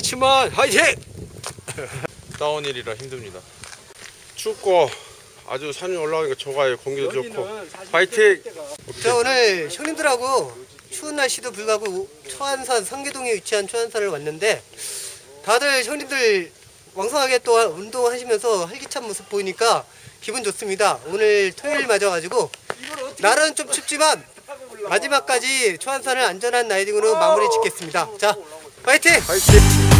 그렇지만 화이팅! 다운힐이라 힘듭니다. 춥고 아주 산이 올라가니까 좋아요. 공기도 좋고 화이팅! 저 오늘 형님들하고 추운 날씨도 불구하고 초안산 성계동에 위치한 초안산을 왔는데 다들 형님들 왕성하게 또 운동하시면서 활기찬 모습 보이니까 기분 좋습니다. 오늘 토요일 맞아가지고 날은 좀 춥지만 마지막까지 초안산을 안전한 라이딩으로 마무리 짓겠습니다. 자, 화이팅! 화이팅!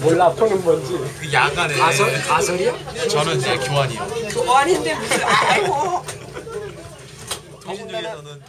몰라 푸는 뭔지. 그 야간에 가설? 가설이야? 저는 이제 교환이요. 교환인데 무슨 아이고 통신역에서는